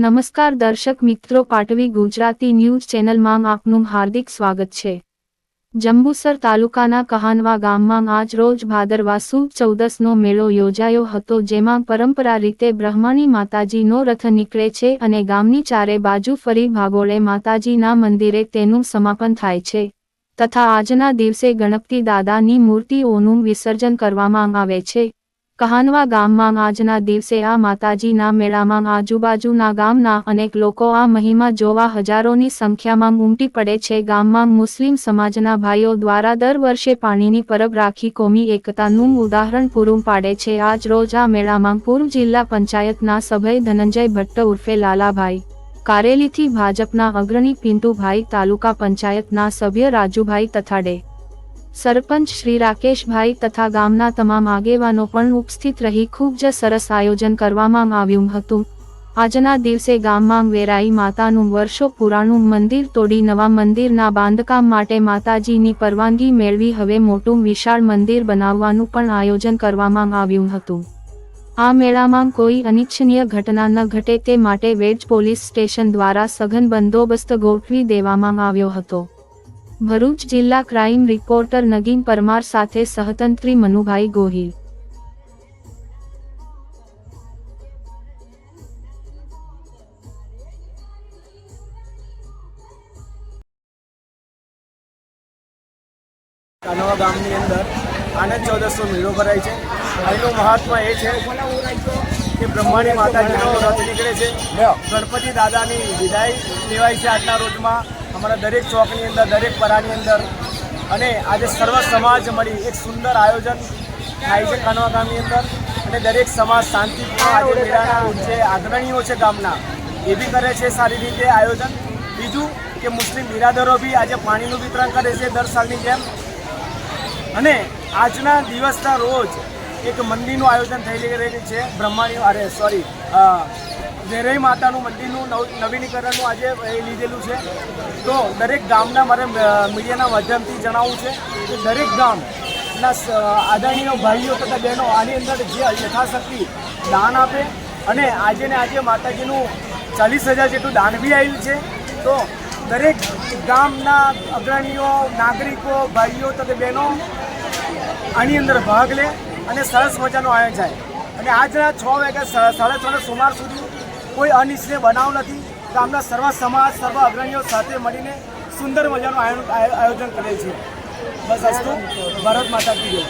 નમસ્કાર દર્શક મિત્રો, પાટવી ગુજરાતી ન્યૂઝ ચેનલમાં આપનું હાર્દિક સ્વાગત છે. જંબુસર તાલુકાના કહાનવા ગામમાં આજ રોજ ભાદરવા સુદ ચૌદસનો મેળો યોજાયો હતો, જેમાં પરંપરા રીતે બ્રહ્માની માતાજીનો રથ નીકળે છે અને ગામની ચારે બાજુ ફરી ભાગોળે માતાજીના મંદિરે તેનું સમાપન થાય છે. તથા આજના દિવસે ગણપતિ દાદાની મૂર્તિઓનું વિસર્જન કરવામાં આવે છે. કહાનવા ગામમાં આજના દિવસે આ માતાજીના મેળામાં આજુબાજુના ગામના અનેક લોકો આ મહિમા જોવા હજારોની સંખ્યામાં ઉમટી પડે છે. ગામમાં મુસ્લિમ સમાજના ભાઈઓ દ્વારા દર વર્ષે પાણીની પરબ રાખી કોમી એકતાનું ઉદાહરણ પૂરું પાડે છે. આજ રોજ આ મેળામાં પૂર્વ જિલ્લા પંચાયતના સભ્ય ધનંજય ભટ્ટ ઉર્ફે લાલાભાઈ કારેલીથી ભાજપના અગ્રણી પિન્ટુભાઈ તાલુકા પંચાયતના સભ્ય રાજુભાઈ તથાડે સરપંચ શ્રી રાકેશભાઈ તથા ગામના તમામ આગેવાનો પણ ઉપસ્થિત રહી ખૂબ જ સરસ આયોજન કરવામાં આવ્યું હતું. આજના દિવસે ગામમાં વેરાઈ માતાનું વર્ષો પુરાણું મંદિર તોડી નવા મંદિરના બાંધકામ માટે માતાજીની પરવાનગી મેળવી હવે મોટું વિશાળ મંદિર બનાવવાનું પણ આયોજન કરવામાં આવ્યું હતું. આ મેળામાં કોઈ અનિચ્છનીય ઘટના ન ઘટે તે માટે વેજ પોલીસ સ્ટેશન દ્વારા સઘન બંદોબસ્ત ગોઠવી દેવામાં આવ્યો હતો. ભરૂચ જિલ્લા ક્રાઇમ રિપોર્ટર નગીન પરમાર સાથે સહતંત્રી મનુભાઈ ગોહિલ. કાનવા ગામની અંદર આનંદ ચૌદસનો મેળો ભરાય છે. અહીંનું મહાત્મા એ છે કે બ્રહ્માની માતાજીનો રથ નીકળે છે. ગણપતિ દાદાની વિદાય લેવાય છે આજના રોજમાં. અમારા દરેક ચોકની અંદર, દરેક પરાની અંદર. અને આજે સર્વ સમાજ મળી એક સુંદર આયોજન થાય છે કાનવા ગામની અંદર. અને દરેક સમાજ શાંતિપૂર્ણ આજે જે આગ્રણીઓ છે ગામના, એ બી કરે છે સારી રીતે આયોજન. બીજું કે મુસ્લિમ બિરાદરો બી આજે પાણીનું વિતરણ કરે છે દર સાલની જેમ. અને આજના દિવસના રોજ એક મંદિરનું આયોજન થઈ રહેલું છે. બ્રહ્માણી, અરે સોરી વેરઈ માતાનું મંદિરનું નવ, નવીનીકરણનું આજે એ લીધેલું છે. તો દરેક ગામના મારે મીડિયાના માધ્યમથી જણાવવું છે કે દરેક ગામના આદરણીય ભાઈઓ તથા બહેનો આની અંદર જે યથાશક્તિ દાન આપે અને આજે ને આજે માતાજીનું ચાલીસ હજાર જેટલું દાન બી આવ્યું છે. તો દરેક ગામના અગ્રણીઓ, નાગરિકો, ભાઈઓ તથા બહેનો આની અંદર ભાગ લે. અને સરસ મજાનું આયોજન થાય. અને આજના છ વાગ્યા સાડા છના સુમાર સુધી કોઈ અનિચ્છનીય બનાવ નથી. ગામના સર્વ સમાજ, સર્વ અગ્રણીઓ સાથે મળીને સુંદર મજાનું આયોજન કરેલ કરે છે. બસ અસ્તુ ભારત માતા કી